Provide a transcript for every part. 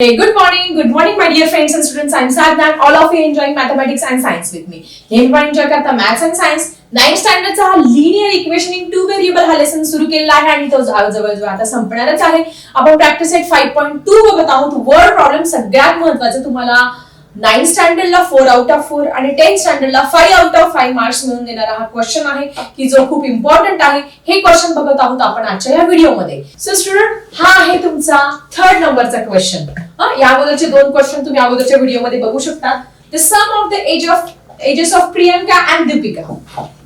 Hey, good morning, good morning, my dear friends and students. I'm Sadhnan. All of you enjoying mathematics and science with me. हे पण enjoy करता maths and science ninth स्टँडर्डचा हा linear equation in two variable हा lesson सुरू केलेला आहे आणि तो जा- जवळजवळ आता संपणारच आहे आपण practice eight five point two बघत आहोत वर्ड प्रॉब्लेम सगळ्यात महत्वाचं तुम्हाला नाईन्थ स्टँडर्डला फोर आउट ऑफ फोर आणि tenth स्टँडर्डला five out of five marks मिळून देणारा हा क्वेश्चन आहे की जो खूप इम्पॉर्टंट आहे हे क्वेश्चन बघत आहोत आपण आजच्या या व्हिडिओमध्ये सो स्टुडंट हा आहे तुमचा थर्ड नंबरचा क्वेश्चन या अगोदरचे दोन क्वेश्चन तुम्ही अगोदरच्या व्हिडिओमध्ये बघू शकता. The sum of the age of ages of Priyanka and Deepika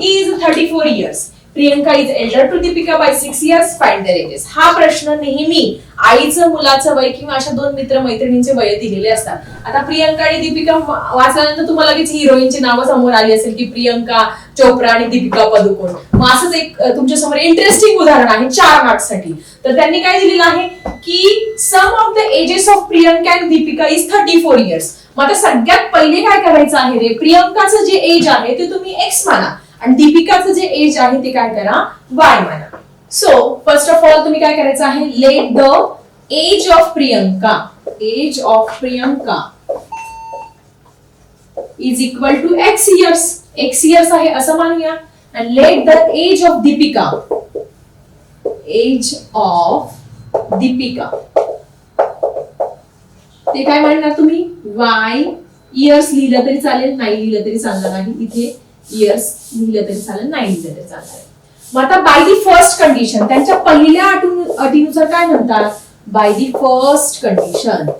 is thirty four years Priyanka is elder to Deepika by six years find their ages हा प्रश्न नेहमी आईचं मुलाचं वय किंवा अशा दोन मित्र मैत्रिणींचे वय दिलेले असतात. आता प्रियंका आणि दीपिका वाचल्यानंतर तुम्हाला लगेच हिरोईनची नावं समोर आली असेल की प्रियंका चोप्रा आणि दीपिका पदुकोण. मग असंच एक तुमच्यासमोर इंटरेस्टिंग उदाहरण आहे चार मार्क्ससाठी तर त्यांनी काय दिलेलं आहे? की sum of the ages of Priyanka and Deepika is thirty four years मग आता सगळ्यात पहिले काय करायचं आहे रे? प्रियंकाचं जे एज आहे ते तुम्ही एक्स माना. आणि दीपिकाचं जे एज आहे ते काय करा? वाय माना सो फर्स्ट ऑफ ऑल तुम्ही काय करायचं आहे? Let the age of Priyanka age of Priyanka is equal to X years X years आहे असं मानूया. And let the age of Deepika age of Deepika ते काय म्हणणार तुम्ही? वाय इयर्स लिहिलं तरी चालेल नाही लिहिलं तरी चालणार नाही. इथे इयर्स लिहिलं तरी चालेल नाही लिहिलं तरी चालणार मग आता बाय दी फर्स्ट कंडिशन त्यांच्या पहिल्या अटीनुसार काय म्हणतात? बाय दी फर्स्ट कंडिशन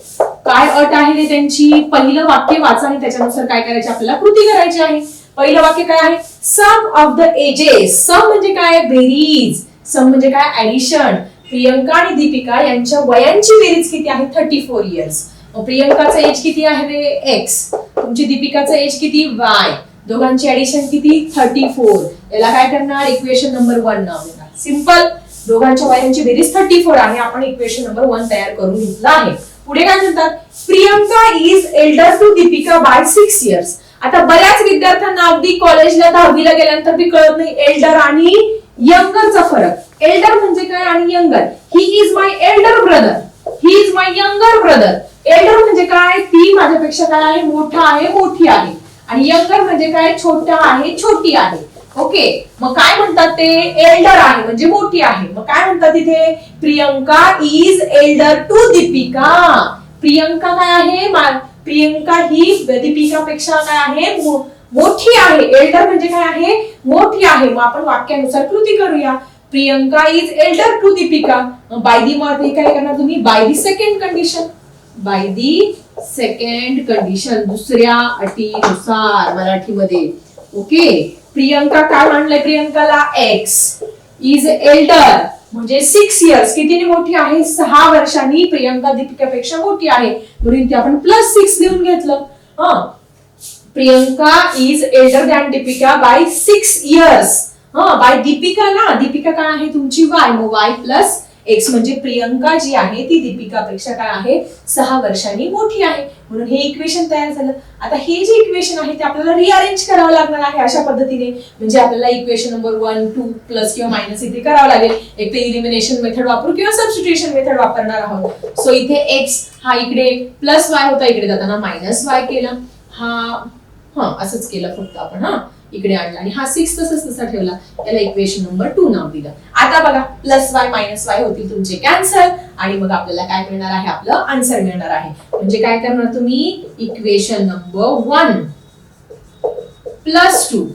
काय अट आहे रे त्यांची? पहिलं वाक्य वाचा आणि त्याच्यानुसार काय करायचे? आपल्याला कृती करायची आहे. पहिलं वाक्य काय आहे? Sum of the ages sum म्हणजे काय? बेरीज. सम म्हणजे काय? ऍडिशन प्रियंका आणि दीपिका यांच्या वयांची बेरीज किती आहे? थर्टी फोर इयर्स प्रियंकाचं एज किती आहे रे? एक्स तुमची दीपिकाचं एज किती? वाय दोघांची ऍडिशन किती? थर्टी फोर याला काय करणार? इक्वेशन नंबर वन नाव देणार. सिंपल दोघांच्या वयांची बेरीज थर्टी फोर आहे. आपण इक्वेशन नंबर वन तयार करून घेतला आहे. पुढे काय म्हणतात? Priyanka is elder to Deepika by six years आता बऱ्याच विद्यार्थ्यांना अगदी कॉलेजला दहावीला गेल्यानंतर बी कळत नाही. एल्डर आणि यंगरचा फरक. एल्डर म्हणजे काय आणि younger he is my elder brother he is my younger brother elder म्हणजे काय? ती माझ्यापेक्षा काय आहे? मोठा आहे मोठी आहे. आणि यंगर म्हणजे काय? छोटा आहे छोटी आहे. ओके मग काय म्हणतात ते? एल्डर आहे म्हणजे मोठी आहे. मग काय म्हणतात तिथे Priyanka is elder to Deepika. Priyanka काय आहे? प्रियंका ही दीपिकापेक्षा काय आहे? मोठी आहे. एल्डर म्हणजे काय आहे? मोठी आहे. मग आपण वाक्यानुसार कृती करूया. Priyanka is elder to Deepika. By the मध्ये काय करणार तुम्ही? By the second condition by the second condition दुसऱ्या अटीनुसार मराठीमध्ये. ओके प्रियंका काय म्हणलंय प्रियंकाला? एक्स इज एल्डर म्हणजे सिक्स इयर्स कितीने मोठी आहे? सहा वर्षांनी प्रियंका दीपिकापेक्षा मोठी आहे. म्हणून ते आपण प्लस सिक्स लिहून घेतलं. हा? Priyanka is elder than Deepika by six years हा? बाय दीपिका ना? दीपिका काय आहे तुमची? वाय मग वाय प्लस एक्स म्हणजे प्रियंका जी आहे ती दीपिकापेक्षा काय आहे? सहा वर्षांनी मोठी आहे. म्हणून हे इक्वेशन तयार झालं. आता हे जे इक्वेशन आहे ते आपल्याला रिअरेंज करावं लागणार आहे अशा पद्धतीने. म्हणजे आपल्याला equation number one two plus किंवा मायनस इथे करावं लागेल. एक तर इलिमिनेशन मेथड वापरू किंवा सबस्टिट्युशन मेथड वापरणार आहोत. सो इथे एक्स हा इकडे प्लस वाय होता इकडे जाताना मायनस वाय केला. हा हा असंच केलं फक्त आपण हा. इकडे आणला. आणि हा सिक्स तसंच तसा ठेवला. त्याला इक्वेशन नंबर टू नाव दिलं. आता बघा प्लस वाय मायनस वाय होतील तुमचे कॅन्सल आणि मग आपल्याला काय मिळणार आहे? आपलं आन्सर मिळणार आहे. म्हणजे काय करणार तुम्ही? Equation number one plus two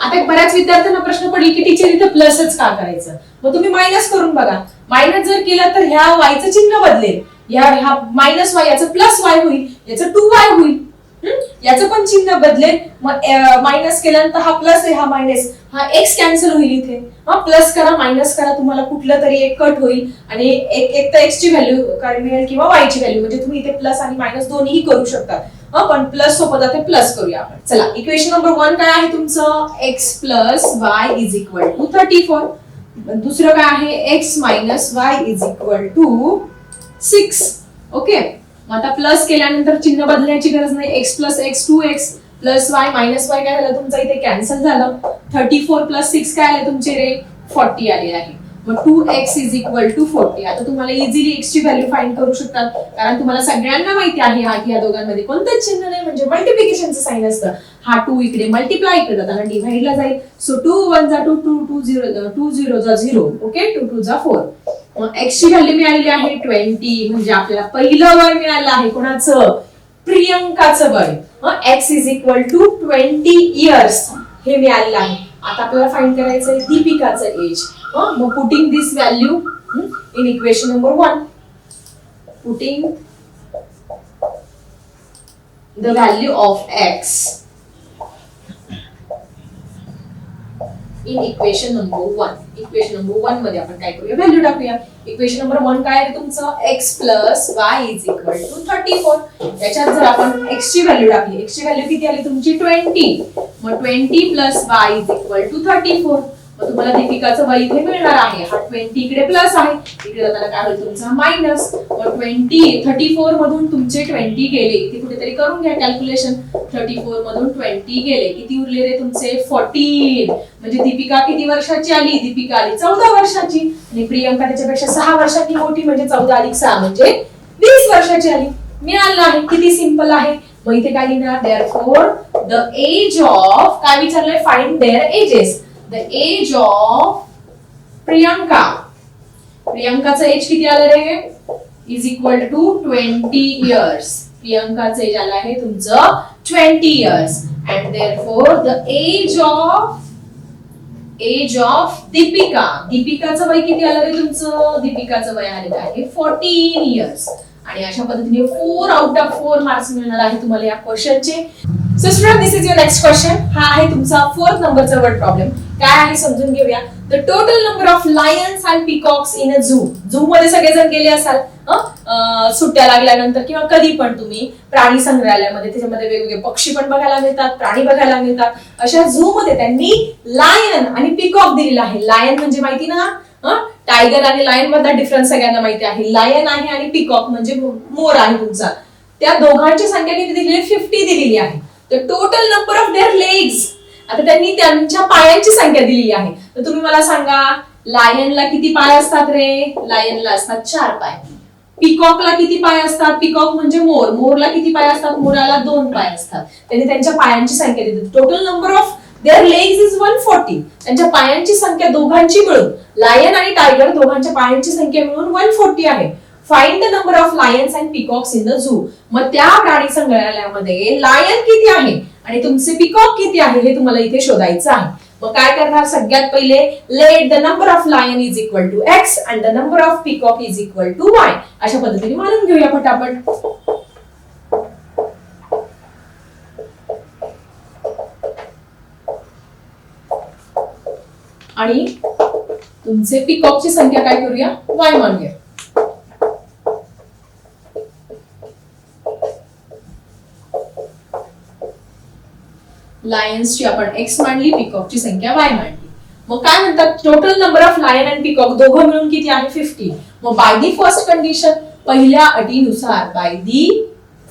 आता बऱ्याच विद्यार्थ्यांना प्रश्न पडेल की टीचर इथं प्लसच का करायचं? मग तुम्ही मायनस करून बघा. मायनस जर केलं तर ह्या वायचं चिन्ह बदलेल. ह्या ह्या मायनस वाय याचं प्लस वाय होईल. याचं टू वाय होईल. याचं पण चिन्ह बदलेल. मग मायनस केल्यानंतर हा प्लस आहे हा मायनस हा एक्स कॅन्सल होईल इथे. हा प्लस करा मायनस करा तुम्हाला कुठलं तरी एक कट होईल. आणि एक एक तर एक्सची व्हॅल्यू मिळेल किंवा वाय ची व्हॅल्यू म्हणजे तुम्ही इथे प्लस आणि मायनस दोन्ही करू शकता. हा पण प्लस सोबत आता प्लस करूया आपण. चला इक्वेशन नंबर वन काय आहे तुमचं? X plus y is equal to thirty four दुसरं काय आहे? X minus y is equal to six okay मग आता प्लस केल्यानंतर चिन्ह बदलण्याची गरज नाही. X plus x two x plus y minus y काय झालं? तुमचं इथे कॅन्सल झालं. थर्टी फोर प्लस सिक्स काय आले तुमचे रे? फॉर्टी आले आहे. मग two x is equal to forty आता तुम्हाला इझिली एक्स ची व्हॅल्यू फाइंड करू शकतात. कारण तुम्हाला सगळ्यांना माहिती आहे हा की या दोघांमध्ये कोणतंच चिन्ह नाही. म्हणजे मल्टिप्लिकेशनचं साईन असतं. हा टू इकडे मल्टिप्लाय इकडे आणि डिव्हाइडला जाईल. सो टू वन जा two two two zero two zero जा झिरो ओके टू टू जा फोर एक्सची व्हॅल्यू मिळालेली आहे ट्वेंटी म्हणजे आपल्याला पहिलं वय मिळालं आहे. कोणाचं? प्रियंकाचं वय. X is equal to twenty years हे मिळालेलं आहे. आता आपल्याला फाईंड करायचं आहे दीपिकाचं एज मग putting this value in equation number one putting the value of x in equation number one equation number वनमध्ये आपण काय करूया? व्हॅल्यू टाकूया. इक्वेशन नंबर वन काय आहे तुमचं? X plus y is equal to thirty four याच्यात जर आपण एक्स ची व्हॅल्यू टाकली एक्स ची व्हॅल्यू किती आली? तुमची ट्वेंटी मग twenty plus y is equal to thirty four मग तुम्हाला दीपिकाचं वय इथे मिळणार आहे. हा ट्वेंटी इकडे प्लस आहे. इकडे जाताना काय होईल तुमचा? मायनस मग ट्वेंटी थर्टी फोर मधून तुमचे ट्वेंटी गेले. इथे कुठेतरी करून घ्या कॅल्क्युलेशन थर्टी फोर मधून ट्वेंटी गेले. किती उरले रे तुमचे? फोर्टीन म्हणजे दीपिका किती वर्षाची आली? दीपिका आली चौदा वर्षाची. आणि प्रियंका त्याच्यापेक्षा सहा वर्षांनी मोठी म्हणजे चौदा अधिक सहा म्हणजे वीस वर्षाची आली. मिळालं आहे. किती सिंपल आहे? मग इथे काय लिहिणार? Therefore the age of काय विचारलंय? Find their ages the age of Priyanka प्रियंकाचं age किती आलं रे? Is equal to twenty years प्रियंकाचं age आलं आहे तुमचं twenty years and therefore the age of age of Deepika दीपिकाचं वय किती आलं रे तुमचं? दीपिकाचं वय आलेलं आहे फोर्टीन इयर्स आणि अशा पद्धतीने four out of four marks मिळणार आहे तुम्हाला या क्वेश्चनचे so student this is your next question हा आहे तुमचा फोर्थ नंबरचा वर्ड प्रॉब्लेम काय आहे समजून घेऊया. The total number of lions and peacocks in a zoo zoo मध्ये सगळेजण गेले असाल सुट्ट्या लागल्यानंतर किंवा कधी पण तुम्ही प्राणी संग्रहालयामध्ये त्याच्यामध्ये वेगवेगळे पक्षी पण बघायला मिळतात प्राणी बघायला मिळतात. अशा झू मध्ये त्यांनी लायन आणि पिकॉक दिलेला आहे. लायन म्हणजे माहिती ना? टायगर आणि लायन मधला डिफरन्स सगळ्यांना माहिती आहे. लायन आहे आणि पिकॉक म्हणजे मोर आहे तुमचा त्या दोघांची संख्या किती दिलेली फिफ्टी दिलेली आहे. तर total number of their legs आता त्यांनी त्यांच्या पायांची संख्या दिलेली आहे. तर तुम्ही मला सांगा लायनला किती पाय असतात रे? लायनला असतात चार पाय. पिकॉकला किती पाय असतात? पिकॉक म्हणजे मोर. मोरला किती पाय असतात? मोराला दोन पाय असतात. त्यांनी त्यांच्या पायांची संख्या दिली. Total number of their legs is one forty त्यांच्या पायांची संख्या दोघांची मिळून लायन आणि टायगर दोघांच्या पायांची संख्या मिळून वन फोर्टी आहे. Find the number of lions and peacocks in the zoo मग त्या प्राणी संग्रहालयामध्ये लायन किती आहे? आणि तुमचे पिकॉक किती आहे हे तुम्हाला इथे शोधायचं आहे. मग काय करणार? सगळ्यात पहिले let the number of lion is equal to x and the number of peacock is equal to y अशा पद्धतीने मानून घेऊया पटापट. आणि तुमचे पिकॉकची संख्या काय करूया? वाय मानूया. लायन्सची आपण एक्स मांडली पिकॉकची संख्या वाय मांडली. मग काय म्हणतात? Total number of lion and peacock दोघं मिळून किती आहे? फिफ्टी मग बाय दी फर्स्ट कंडिशन पहिल्या अटीनुसार बाय दी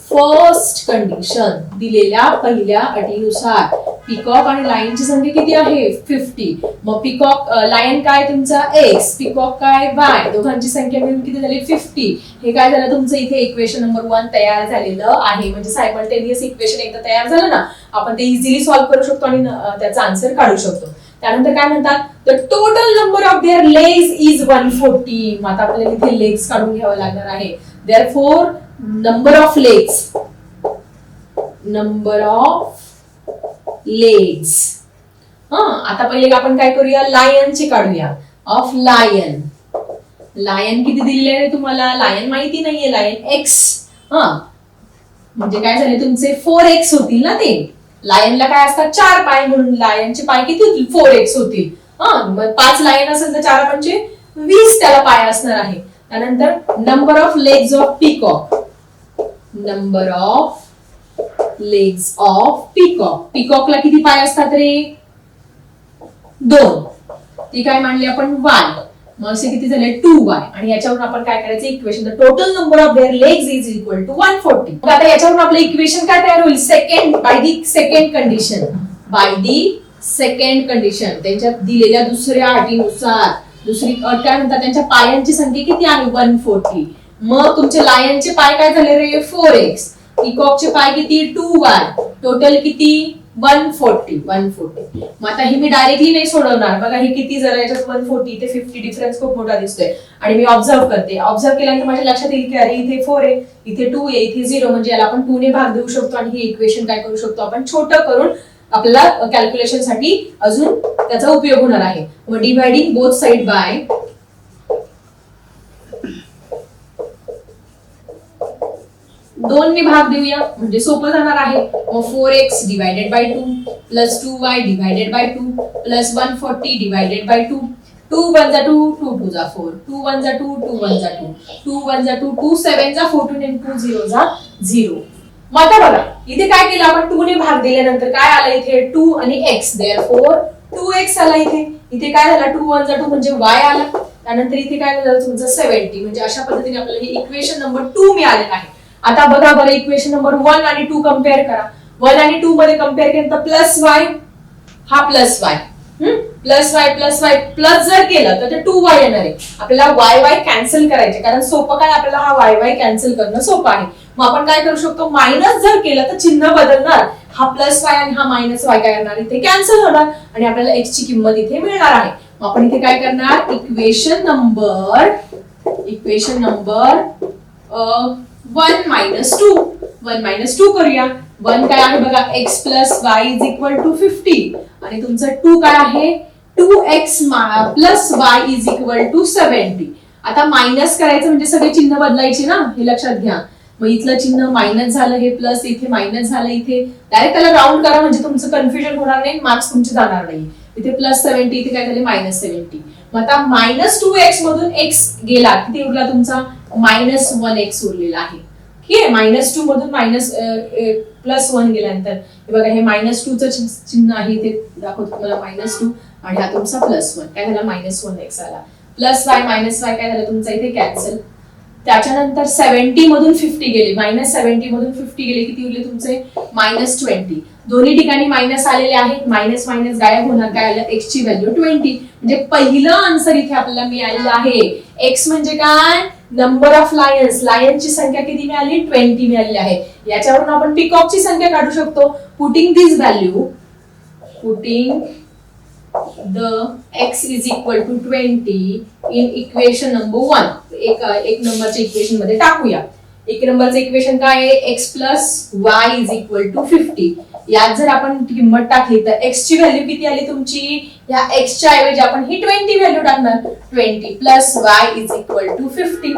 फर्स्ट कंडिशन दिलेल्या पहिल्या अटीनुसार पिकॉक आणि लायनची संख्या किती आहे? फिफ्टी मग पिकॉक लायन काय तुमचा? एक्स पिकॉक काय? वाय दोघांची संख्या मिळून किती झाली? फिफ्टी हे काय झालं? तुमचं इथे इक्वेशन नंबर वन तयार झालेलं आहे. म्हणजे सायमल्टेनियस इक्वेशन एकदा तयार झालं ना आपण ते इझिली सॉल्व्ह करू शकतो आणि त्याचा आन्सर काढू शकतो. त्यानंतर काय म्हणतात? The total number of their legs is one forty मग आता आपल्याला इथे लेग्स काढून घ्यावं लागणार आहे. Therefore number of legs number of legs हा आता पहिले आपण काय करूया? लायनचे काढूया. ऑफ लायन लायन किती दिलेले आहे तुम्हाला? लायन माहिती नाहीये लायन एक्स हा. म्हणजे काय झाले? तुमचे फोर एक्स होतील ना ते? लायनला काय असतात? चार पाय म्हणून. लायनचे पाय किती होतील? फोर एक्स होतील. हा पाच लायन असेल तर चार म्हणजे वीस त्याला पाय असणार आहे. त्यानंतर number of legs of peacock number of legs of peacock पिकॉकला किती पाय असतात रे? दोन. ती काय मांडली आपण? वाय मग असे किती झाले? टू वाय आणि याच्यावरून आपण काय करायचं? Equation the total number of their legs is equal to one forty मग आता याच्यावरून आपलं इक्वेशन काय तयार होईल? Second by the second condition by the second condition त्यांच्यात दिलेल्या दुसऱ्या अटीनुसार. दुसरी अट काय म्हणतात? त्यांच्या पायांची संख्या किती आहे? वन फोर्टी मग तुमचे लायनचे पाय काय झाले रे? फोर एक्स इकॉकचे पाय किती टू वाय टोटल किती वन फोर्टी वन फोर्टी मग आता ही मी डायरेक्टली नाही सोडवणार बघा हे किती जरा याच्यात वन फोर्टी ते फिफ्टी डिफरन्स खूप मोठा दिसतोय आणि मी ऑब्झर्व करते ऑब्झर्व केल्यानंतर माझ्या लक्षात येईल की अरे इथे फोर आहे इथे टू आहे इथे झिरो म्हणजे याला आपण टू ने भाग देऊ शकतो आणि हे इक्वेशन काय करू शकतो आपण छोटं करून आपल्याला कॅल्क्युलेशनसाठी अजून त्याचा उपयोग होणार आहे मग डिवायडिंग बोथ साइड बाय दोन ने भाग देऊया. म्हणजे सोपं जाणार आहे. मग four x divided by two plus two y divided by two plus one forty divided by two two one जा टू टू टू जा फोर टू वन जा टू टू वन जा टू टू वन जा two two seven जा fourteen and two zero जा zero मग आता बघा इथे काय केलं आपण? टू ने भाग दिल्यानंतर काय आलं इथे? टू आणि x therefore two x आला इथे. इथे काय झाला? टू वन जा टू म्हणजे वाय आला. त्यानंतर इथे काय झालं? तुमचं सेव्हन्टी म्हणजे अशा पद्धतीने आपल्याला हे इक्वेशन नंबर टू मिळालेलं आहे. आता बघा बरं इक्वेशन नंबर वन आणि टू कंपेअर करा. वन आणि टू मध्ये कंपेअर केलं तर प्लस वाय हा plus y plus y plus y plus जर केलं तर ते टू वाय येणार आहे. आपल्याला वाय वाय कॅन्सल करायचे कारण सोपं काय आपल्याला हा वाय वाय कॅन्सल करणं सोपं आहे. मग आपण काय करू शकतो? मायनस जर केलं तर चिन्ह बदलणार. हा प्लस वाय आणि हा मायनस वाय काय करणार? इथे कॅन्सल होणार. आणि आपल्याला एक्स ची किंमत इथे मिळणार आहे. मग आपण इथे काय करणार? Equation number equation number one minus two. One minus two करूया. वन काय आहे बघा x plus y is equal to fifty आणि तुमचं टू काय आहे? Two x plus y is equal to seventy आता मायनस करायचं म्हणजे सगळे चिन्ह बदलायचे ना? हे लक्षात घ्या. मग इथलं चिन्ह मायनस झालं हे प्लस इथे मायनस झालं इथे. डायरेक्ट त्याला राऊंड करा म्हणजे तुमचं कन्फ्युजन होणार नाही मार्क्स तुमचे जाणार नाही. इथे प्लस सेव्हन्टी इथे काय झाले? मायनस सेव्हन्टी मग आता मायनस टू एक्स मधून एक्स गेला. किती उरला तुमचा? मायनस वन एक्स उरलेला आहे. ठीक आहे मायनस टू मधून मायनस प्लस वन गेल्यानंतर. हे बघा हे मायनस टू चिन्ह आहे. ते दाखवतो तुम्हाला मायनस टू आणि हा तुमचा प्लस वन काय झाला? मायनस वन एक्स आला. प्लस वाय मायनस वाय काय झालं? तुमचा इथे कॅन्सल त्याच्यानंतर सेव्हन्टी मधून फिफ्टी गेले. मायनस सेव्हन्टी मधून फिफ्टी गेले. किती उरले तुमचे? मायनस ट्वेंटी दोन्ही ठिकाणी मायनस आलेले आहेत. मायनस मायनस गायब होणार. काय आलं? एक्स ची व्हॅल्यू ट्वेंटी म्हणजे पहिलं आन्सर इथे आपल्याला मिळालेलं आहे. एक्स म्हणजे काय? नंबर ऑफ लायन्स लायन्सची संख्या किती मिळाली? ट्वेंटी मिळालेली आहे. याच्यावरून आपण पिकॉकची संख्या काढू शकतो. Putting this value putting the x is equal to twenty in equation number one एक एक नंबरच्या इक्वेशनमध्ये टाकूया. एक नंबरचं इक्वेशन काय आहे? X plus y is equal to fifty यात जर आपण किंमत टाकली तर एक्स ची व्हॅल्यू किती आली तुमची? या एक्सच्या च्या ऐवजी आपण ही ट्वेंटी व्हॅल्यू टाकणार. Twenty plus y is equal to fifty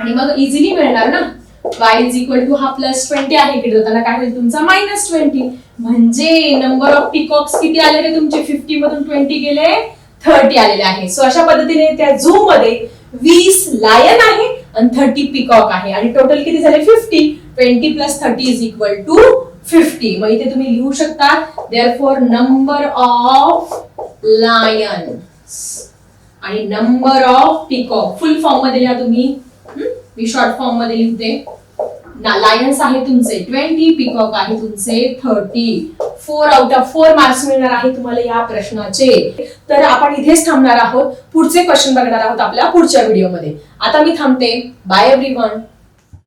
आणि मग इझिली मिळणार ना? वाय इज इक्वल टू हा प्लस ट्वेंटी आहे इकडे. जाताना काय होईल? तुमचा मायनस ट्वेंटी म्हणजे नंबर ऑफ पिकॉक्स किती आलेले तुमचे? फिफ्टी मधून ट्वेंटी गेले थर्टी आलेले आहे. सो अशा पद्धतीने त्या झू मध्ये वीस लायन आहे आणि थर्टी पिकॉक आहे. आणि टोटल किती झाले? Fifty twenty plus thirty is equal to fifty मग इथे तुम्ही लिहू शकता therefore number of lion आणि नंबर ऑफ पिकॉक फुल फॉर्ममध्ये लिहा तुम्ही. मी शॉर्ट फॉर्ममध्ये लिहिते. लायन्स आहे तुमचे. ट्वेंटी पिकॉक आहे तुमचे thirty four out of four marks मिळणार आहे तुम्हाला या प्रश्नाचे. तर आपण इथेच थांबणार आहोत. पुढचे क्वेश्चन बघणार आहोत आपल्या पुढच्या व्हिडिओमध्ये आता मी थांबते. Bye every